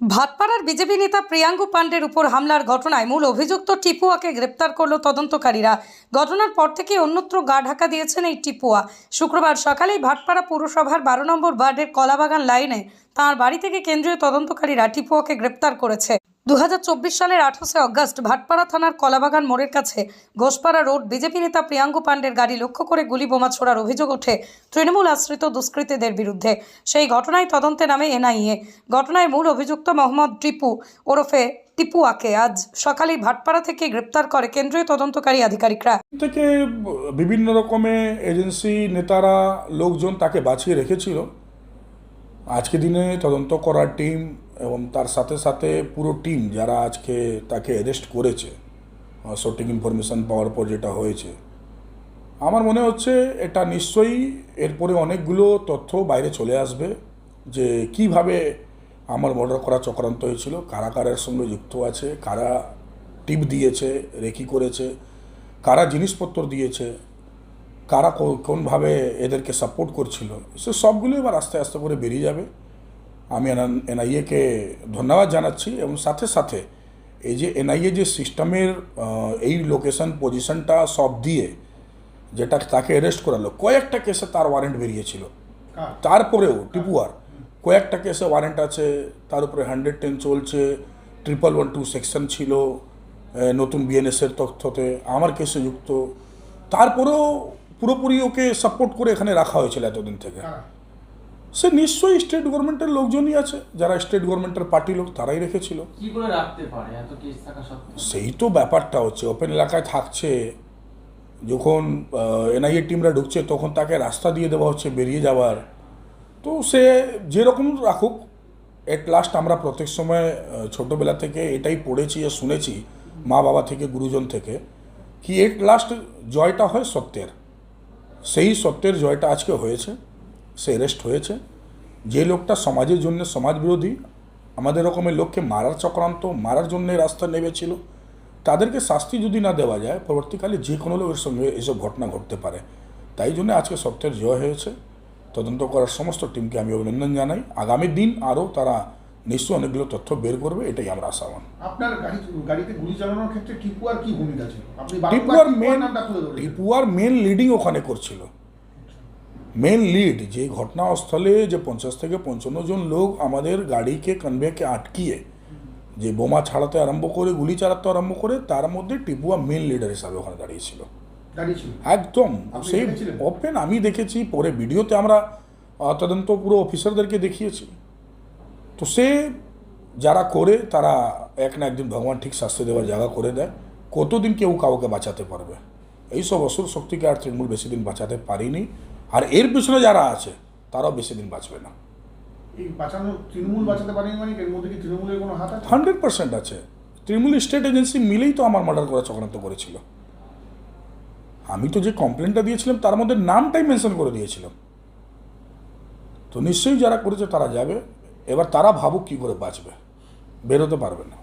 ভাটপাড়ার BJP নেতা প্রিয়াঙ্গু পাণ্ডের উপর হামলার ঘটনায় মূল অভিযুক্ত টিপুয়াকে গ্রেপ্তার করল তদন্তকারীরা। ঘটনার পর থেকে অন্যত্র গা ঢাকা দিয়েছেন এই টিপুয়া। শুক্রবার সকালেই ভাটপাড়া পুরসভার বারো নম্বর ওয়ার্ডের কলাবাগান লাইনে তাঁর বাড়ি থেকে কেন্দ্রীয় তদন্তকারীরা টিপুয়াকে গ্রেপ্তার করেছে। দু হাজার চব্বিশ সালের আঠাশে অগস্ট ভাটপাড়া থানার কলাবাগান মোড়ের কাছে ঘোষপাড়া রোড বিজেপি নেতা প্রিয়াঙ্কু পাণ্ডের গাড়ি লক্ষ্য করে গুলি বোমা ছোড়ার অভিযোগ ওঠে তৃণমূল আশ্রিত দুষ্কৃতীদের বিরুদ্ধে। সেই ঘটনায় তদন্তে নামে এনআইএ। ঘটনায় মূল অভিযুক্ত মোহাম্মদ টিপু ওরফে টিপুয়াকে আজ সকালেই ভাটপাড়া থেকে গ্রেপ্তার করে কেন্দ্রীয় তদন্তকারী আধিকারিকরা। থেকে বিভিন্ন রকমের এজেন্সি নেতারা লোকজন তাকে বাঁচিয়ে রেখেছিল। আজকে দিনে তদন্ত করার টিম এবং তার সাথে সাথে পুরো টিম যারা আজকে তাকে অ্যারেস্ট করেছে সঠিক ইনফরমেশন পাওয়ার পর যেটা হয়েছে, আমার মনে হচ্ছে এটা নিশ্চয়ই এরপরে অনেকগুলো তথ্য বাইরে চলে আসবে যে কীভাবে আমার মর্ডার করা চক্রান্ত হয়েছিল, কারা কারার সঙ্গে যুক্ত আছে, কারা টিপ দিয়েছে, রেকি করেছে, কারা জিনিসপত্র দিয়েছে, কারা কোনভাবে এদেরকে সাপোর্ট করছিল, সে সবগুলো এবার আস্তে আস্তে করে বেরিয়ে যাবে। আমি এনআইএকে ধন্যবাদ জানাচ্ছি এবং সাথে সাথে এই যে এনআইএ যে সিস্টেমের এই লোকেশন পজিশনটা সব দিয়ে যেটা তাকে অ্যারেস্ট করালো কয়েকটা কেসে তার ওয়ারেন্ট বেরিয়েছিল। তারপরেও টিপুয়ার কয়েকটা কেসে ওয়ারেন্ট আছে তার উপরে হান্ড্রেড টেন চলছে ট্রিপল ওয়ান টু সেকশন ছিল নতুন বিএনএসের তথ্যতে আমার কেসে যুক্ত। তারপরেও পুরোপুরি ওকে সাপোর্ট করে এখানে রাখা হয়েছিল এতদিন থেকে। সে নিশ্চয়ই স্টেট গভর্নমেন্টের লোকজনই আছে। যারা স্টেট গভর্নমেন্টের পার্টি লোক তারাই রেখেছিল। কি করে রাখতে পারে? এত কেস থাকা সত্ত্বেও। সেই তো ব্যাপারটা হচ্ছে ওপেন এলাকায় থাকছে। যখন এনআইএ টিমরা ঢুকছে তখন তাকে রাস্তা দিয়ে দেওয়া হচ্ছে বেরিয়ে যাওয়ার। তো সে যেরকম রাখুক এট লাস্ট আমরা প্রত্যেক সময় ছোটবেলা থেকে এটাই পড়েছি আর শুনেছি মা বাবা থেকে গুরুজন থেকে কি এট লাস্ট জয়টা হয় সত্যের। সেই সত্যের জয়টা আজকে হয়েছে। সে অ্যারেস্ট হয়েছে। যে লোকটা সমাজের জন্য সমাজ বিরোধী আমাদের রকমের লোককে মারার চক্রান্ত মারার জন্য রাস্তা নেমেছিল তাদেরকে শাস্তি যদি না দেওয়া যায় পরবর্তীকালে যে কোনো লোকের সঙ্গে এসব ঘটনা ঘটতে পারে। তাই জন্য আজকে সত্যের জয় হয়েছে। তদন্ত করার সমস্ত টিমকে আমি অভিনন্দন জানাই। আগামী দিন আরও তারা নিশ্চয়ই অনেকগুলো তথ্য বের করবে এটাই আমরা আশাবান আপনার গাড়ি গাড়িতে গুলি চালানোর ক্ষেত্রে টিপুয়ার কি ভূমিকা ছিল? টিপুয়ার মেন টিপুয়ার মেন লিডিং ওখানে করছিল। মেন লিড যে ঘটনাস্থলে যে পঞ্চাশ থেকে পঞ্চান্ন জন লোক আমাদের গাড়িকে কনভেকে আটকিয়ে যে বোমা ছাড়াতে আরম্ভ করে গুলি চালাতে আরম্ভ করে তার মধ্যে টিপুয়া মেন লিডার হিসাবে ওখানে দাঁড়িয়েছিল দাঁড়িয়ে ছিল। একদম। সেই ওপেন আমি দেখেছি পরে ভিডিওতে আমরা তদন্ত পুরো অফিসারদেরকে দেখিয়েছি। তো সে যারা করে তারা এক না একদিন ভগবান ঠিক শাস্তি দেওয়ার জায়গা করে দেয়। কতদিন কেউ কাউকে বাঁচাতে পারবে? এইসব অসুর শক্তিকে আর তৃণমূল বেশি দিন বাঁচাতে পারিনি। আর এর পিছনে যারা আছে তারাও বেশি দিন বাঁচবে না। তৃণমূল বাঁচাতে পারেনি মানে এর মধ্যে কি তৃণমূলের কোনো হাত আছে? হান্ড্রেড পার্সেন্ট আছে। তৃণমূল স্টেট এজেন্সি মিলেই তো আমার মার্ডার করা চক্রান্ত করেছিল। আমি তো যে কমপ্লেনটা দিয়েছিলাম তার মধ্যে নামটাই মেনশন করে দিয়েছিলাম। তো নিশ্চয়ই যারা করেছে তারা যাবে। এবার তারা ভাবুক কী করে বাঁচবে। বেরোতে পারবে না।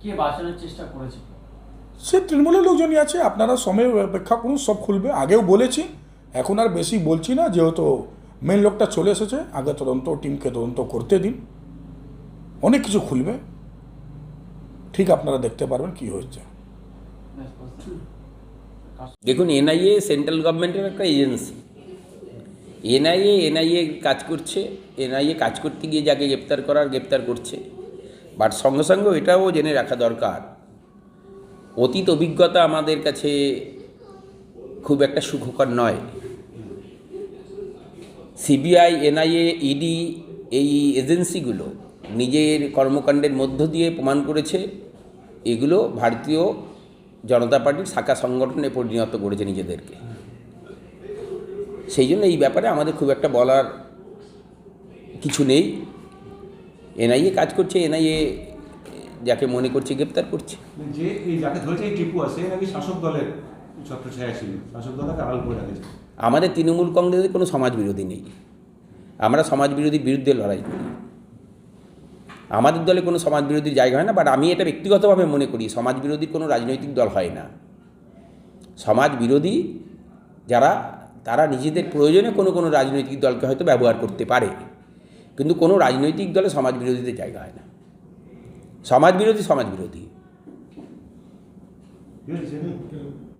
কে বাঁচানোর চেষ্টা করেছে? সে তৃণমূলের লোকজনই আছে। আপনারা সময় অপেক্ষা করুন সব খুলবে। আগেও বলেছি এখন আর বেশি বলছি না, যেহেতু মেন লোকটা চলে এসেছে, আগে তদন্ত টিমকে তদন্ত করতে দিন। অনেক কিছু খুলবে। ঠিক আপনারা দেখতে পারবেন কি ব্যাস। দেখুন, এনআইএ সেন্ট্রাল গভর্নমেন্টের একটা এজেন্সি এনআইএ এনআইএ কাজ করছে, এনআইএ কাজ করতে গিয়ে যাকে গ্রেপ্তার করার, গ্রেপ্তার করছে। বাট সঙ্গে সঙ্গে এটাও জেনে রাখা দরকার। অতীত অভিজ্ঞতা আমাদের কাছে খুব একটা সুখকর নয়। সিবিআই, এনআইএ, ইডি এই এজেন্সিগুলো নিজের কর্মকাণ্ডের মধ্য দিয়ে প্রমাণ করেছে। এগুলো ভারতীয় জনতা পার্টির শাখা সংগঠনে পরিণত করেছে নিজেদেরকে। সেই জন্য এই ব্যাপারে আমাদের খুব একটা বলার কিছু নেই। এনআইএ কাজ করছে, এনআইএ যাকে মনে করছে, গ্রেপ্তার করছে। যে যাকে ধরেছে টিপু আছে শাসক দলের? ছত্রছায়া ছিল শাসক দলকে আড়াল করে রাখেছে। আমাদের তৃণমূল কংগ্রেসের কোনো সমাজ বিরোধী নেই। আমরা সমাজ বিরোধীর বিরুদ্ধে লড়াই করি। আমাদের দলে কোনো সমাজ বিরোধীর জায়গা হয় না বাট আমি এটা ব্যক্তিগতভাবে মনে করি সমাজ বিরোধীর কোনো রাজনৈতিক দল হয় না। সমাজ বিরোধী যারা তারা নিজেদের প্রয়োজনে কোনো কোনো রাজনৈতিক দলকে হয়তো ব্যবহার করতে পারে কিন্তু কোনো রাজনৈতিক দলে সমাজ বিরোধীদের জায়গা হয় না। সমাজ বিরোধী সমাজ বিরোধী